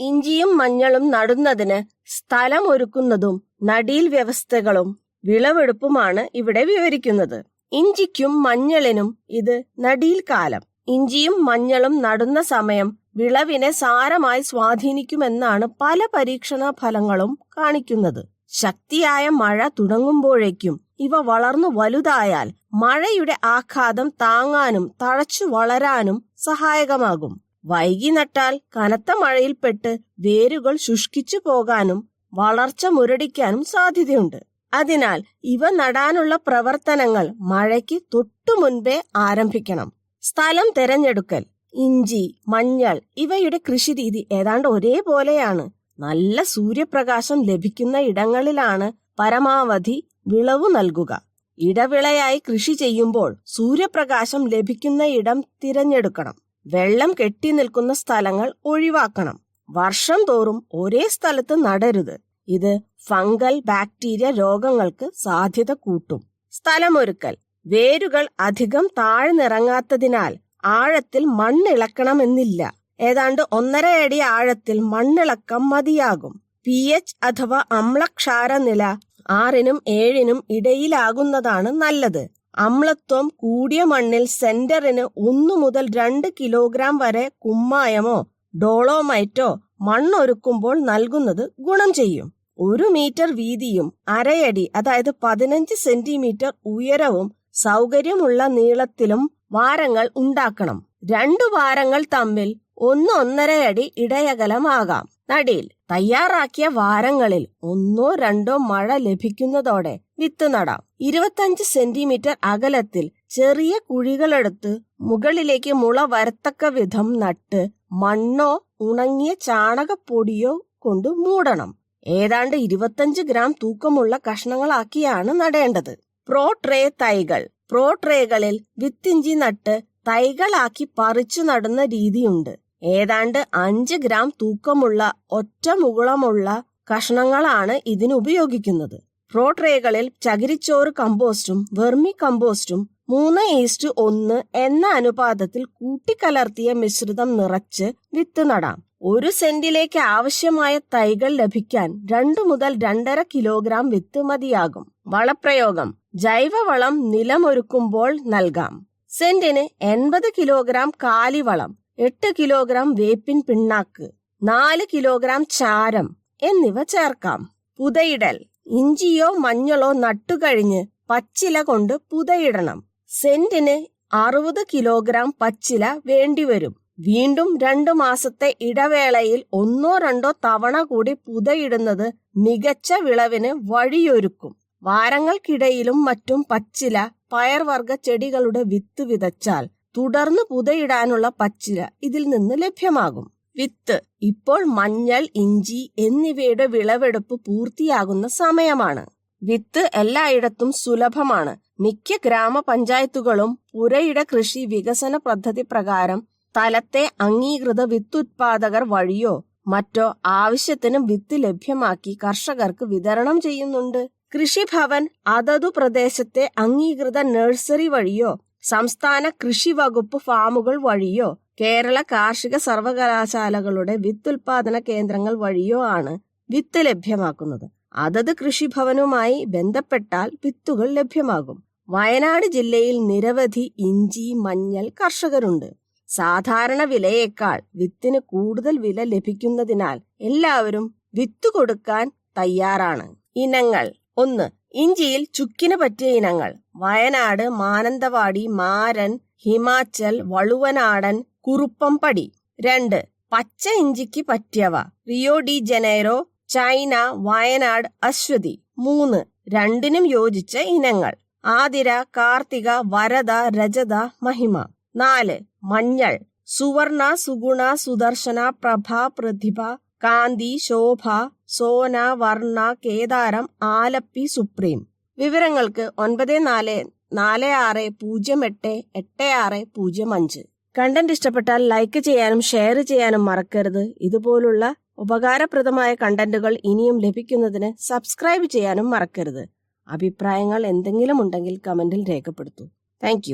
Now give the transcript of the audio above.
ഇഞ്ചിയും മഞ്ഞളും നടുന്നതിന് സ്ഥലം ഒരുക്കുന്നതും നടീൽ വ്യവസ്ഥകളും വിളവെടുപ്പുമാണ് ഇവിടെ വിവരിക്കുന്നത്. ഇഞ്ചിക്കും മഞ്ഞളിനും ഇത് നടീൽ കാലം. ഇഞ്ചിയും മഞ്ഞളും നടുന്ന സമയം വിളവിനെ സാരമായി സ്വാധീനിക്കുമെന്നാണ് പല പരീക്ഷണ ഫലങ്ങളും കാണിക്കുന്നത്. ശക്തിയായ മഴ തുടങ്ങുമ്പോഴേക്കും ഇവ വളർന്നു വലുതായാൽ മഴയുടെ ആഘാതം താങ്ങാനും തഴച്ചു വളരാനും സഹായകമാകും. വൈകി നട്ടാൽ കനത്ത മഴയിൽപ്പെട്ട് വേരുകൾ ശുഷ്കിച്ചു പോകാനും വളർച്ച മുരടിക്കാനും സാധ്യതയുണ്ട്. അതിനാൽ ഇവ നടാനുള്ള പ്രവർത്തനങ്ങൾ മഴയ്ക്ക് തൊട്ടു മുൻപേ ആരംഭിക്കണം. സ്ഥലം തിരഞ്ഞെടുക്കൽ ഇഞ്ചി മഞ്ഞൾ ഇവയുടെ കൃഷിരീതി ഏതാണ്ട് ഒരേപോലെയാണ്. നല്ല സൂര്യപ്രകാശം ലഭിക്കുന്ന ഇടങ്ങളിലാണ് പരമാവധി വിളവ് നൽകുക. ഇടവിളയായി കൃഷി ചെയ്യുമ്പോൾ സൂര്യപ്രകാശം ലഭിക്കുന്ന ഇടം തിരഞ്ഞെടുക്കണം. വെള്ളം കെട്ടി നിൽക്കുന്ന സ്ഥലങ്ങൾ ഒഴിവാക്കണം. വർഷം തോറും ഒരേ സ്ഥലത്ത് നടരുത്. ഇത് ഫംഗൽ ബാക്ടീരിയ രോഗങ്ങൾക്ക് സാധ്യത കൂട്ടും. സ്ഥലമൊരുക്കൽ. വേരുകൾ അധികം താഴ്ന്നിറങ്ങാത്തതിനാൽ ആഴത്തിൽ മണ്ണിളക്കണമെന്നില്ല. ഏതാണ്ട് ഒന്നര അടി ആഴത്തിൽ മണ്ണിളക്കം മതിയാകും. പി എച്ച് അഥവാ അമ്ലക്ഷാര നില ആറിനും ഏഴിനും ഇടയിലാകുന്നതാണ് നല്ലത്. അമ്ലത്വം കൂടിയ മണ്ണിൽ സെന്ററിന് ഒന്നു മുതൽ രണ്ട് കിലോഗ്രാം വരെ കുമ്മായമോ ഡോളോമൈറ്റോ മണ്ണൊരുക്കുമ്പോൾ നൽകുന്നത് ഗുണം ചെയ്യും. ഒരു മീറ്റർ വീതിയും അരയടി അതായത് പതിനഞ്ച് സെന്റിമീറ്റർ ഉയരവും സൗകര്യമുള്ള നീളത്തിലും വാരങ്ങൾ ഉണ്ടാക്കണം. രണ്ടു വാരങ്ങൾ തമ്മിൽ ഒന്ന് ഒന്നര അടി ഇടയകലമാകാം. നടിയിൽ തയ്യാറാക്കിയ വാരങ്ങളിൽ ഒന്നോ രണ്ടോ മഴ ലഭിക്കുന്നതോടെ വിത്ത് നടാം. ഇരുപത്തഞ്ച് സെന്റിമീറ്റർ അകലത്തിൽ ചെറിയ കുഴികളെടുത്ത് മുകളിലേക്ക് മുള വരത്തക്ക വിധം നട്ട് മണ്ണോ ഉണങ്ങിയ ചാണകപ്പൊടിയോ കൊണ്ട് മൂടണം. ഏതാണ്ട് ഇരുപത്തഞ്ച് ഗ്രാം തൂക്കമുള്ള കഷ്ണങ്ങളാക്കിയാണ് നടേണ്ടത്. പ്രോ ട്രേ തൈകൾ. പ്രോ ട്രേകളിൽ വിത്തിഞ്ചി നട്ട് തൈകളാക്കി പറിച്ചു നടുന്ന രീതിയുണ്ട്. ഏതാണ്ട് അഞ്ച് ഗ്രാം തൂക്കമുള്ള ഒറ്റ മുകുളമുള്ള കഷ്ണങ്ങളാണ് ഇതിന് ഉപയോഗിക്കുന്നത്. പ്രോ ട്രേകളിൽ ചകിരിച്ചോറ് കമ്പോസ്റ്റും വെർമി കമ്പോസ്റ്റും മൂന്ന് ഈസ്റ്റ് ഒന്ന് എന്ന അനുപാതത്തിൽ കൂട്ടിക്കലർത്തിയ മിശ്രിതം നിറച്ച് വിത്ത് നടാം. ഒരു സെന്റിലേക്ക് ആവശ്യമായ തൈകൾ ലഭിക്കാൻ രണ്ടു മുതൽ രണ്ടര കിലോഗ്രാം വിത്ത് മതിയാകും. വളപ്രയോഗം. ജൈവവളം നിലമൊരുക്കുമ്പോൾ നൽകാം. സെന്റിന് എൺപത് കിലോഗ്രാം കാലിവളം എട്ട് കിലോഗ്രാം വേപ്പിൻ പിണ്ണാക്ക് നാല് കിലോഗ്രാം ചാരം എന്നിവ ചേർക്കാം. പുതയിടൽ. ഇഞ്ചിയോ മഞ്ഞളോ നട്ടുകഴിഞ്ഞ് പച്ചില കൊണ്ട് പുതയിടണം. സെന്റിന് അറുപത് കിലോഗ്രാം പച്ചില വേണ്ടിവരും. വീണ്ടും രണ്ടു മാസത്തെ ഇടവേളയിൽ ഒന്നോ രണ്ടോ തവണ കൂടി പുതയിടുന്നത് മികച്ച വിളവിന് വഴിയൊരുക്കും. വാരങ്ങൾക്കിടയിലും മറ്റും പച്ചില പയർവർഗ ചെടികളുടെ വിത്ത് വിതച്ചാൽ തുടർന്ന് പുതയിടാനുള്ള പച്ചില ഇതിൽ നിന്ന് ലഭ്യമാകും. വിത്ത്. ഇപ്പോൾ മഞ്ഞൾ ഇഞ്ചി എന്നിവയുടെ വിളവെടുപ്പ് പൂർത്തിയാകുന്ന സമയമാണ്. വിത്ത് എല്ലായിടത്തും സുലഭമാണ്. മിക്ക ഗ്രാമപഞ്ചായത്തുകളും പുരയിട കൃഷി വികസന പദ്ധതി പ്രകാരം തലത്തെ അംഗീകൃത വിത്തുത്പാദകർ വഴിയോ മറ്റോ ആവശ്യത്തിന് വിത്ത് ലഭ്യമാക്കി കർഷകർക്ക് വിതരണം ചെയ്യുന്നുണ്ട്. കൃഷിഭവൻ അതതു പ്രദേശത്തെ അംഗീകൃത നഴ്സറി വഴിയോ സംസ്ഥാന കൃഷി വകുപ്പ് ഫാമുകൾ വഴിയോ കേരള കാർഷിക സർവകലാശാലകളുടെ വിത്തുൽപാദന കേന്ദ്രങ്ങൾ വഴിയോ ആണ് വിത്ത് ലഭ്യമാക്കുന്നത്. അതത് കൃഷിഭവനുമായി ബന്ധപ്പെട്ടാൽ വിത്തുകൾ ലഭ്യമാകും. വയനാട് ജില്ലയിൽ നിരവധി ഇഞ്ചി മഞ്ഞൾ കർഷകരുണ്ട്. സാധാരണ വിലയേക്കാൾ വിത്തിന് കൂടുതൽ വില ലഭിക്കുന്നതിനാൽ എല്ലാവരും വിത്ത് കൊടുക്കാൻ തയ്യാറാണ്. ഇനങ്ങൾ. ഒന്ന്. ഇഞ്ചിയിൽ ചുക്കിന് പറ്റിയ ഇനങ്ങൾ. വയനാട് മാനന്തവാടി മാരൻ ഹിമാചൽ വളുവനാടൻ കുറുപ്പംപടി. രണ്ട്. പച്ച ഇഞ്ചിക്ക് പറ്റിയവ. Rio de Janeiro China Wayanad Aswathy. മൂന്ന്. രണ്ടിനും യോജിച്ച ഇനങ്ങൾ. ആതിര കാർത്തിക വരദ രജത മഹിമ. നാല്. മഞ്ഞൾ. സുവർണ സുഗുണ സുദർശന പ്രഭ പ്രതിഭ കാന്തി ശോഭ സോന വർണ കേദാരം ആലപ്പി സുപ്രീം. വിവരങ്ങൾക്ക് ഒൻപത് നാല് നാല് ആറ് പൂജ്യം എട്ട് എട്ട് ആറ് പൂജ്യം അഞ്ച്. കണ്ടന്റ് ഇഷ്ടപ്പെട്ടാൽ ലൈക്ക് ചെയ്യാനും ഷെയർ ചെയ്യാനും മറക്കരുത്. ഇതുപോലുള്ള ഉപകാരപ്രദമായ കണ്ടന്റുകൾ ഇനിയും ലഭിക്കുന്നതിന് സബ്സ്ക്രൈബ് ചെയ്യാനും മറക്കരുത്. അഭിപ്രായങ്ങൾ എന്തെങ്കിലും ഉണ്ടെങ്കിൽ കമന്റിൽ രേഖപ്പെടുത്തൂ. താങ്ക്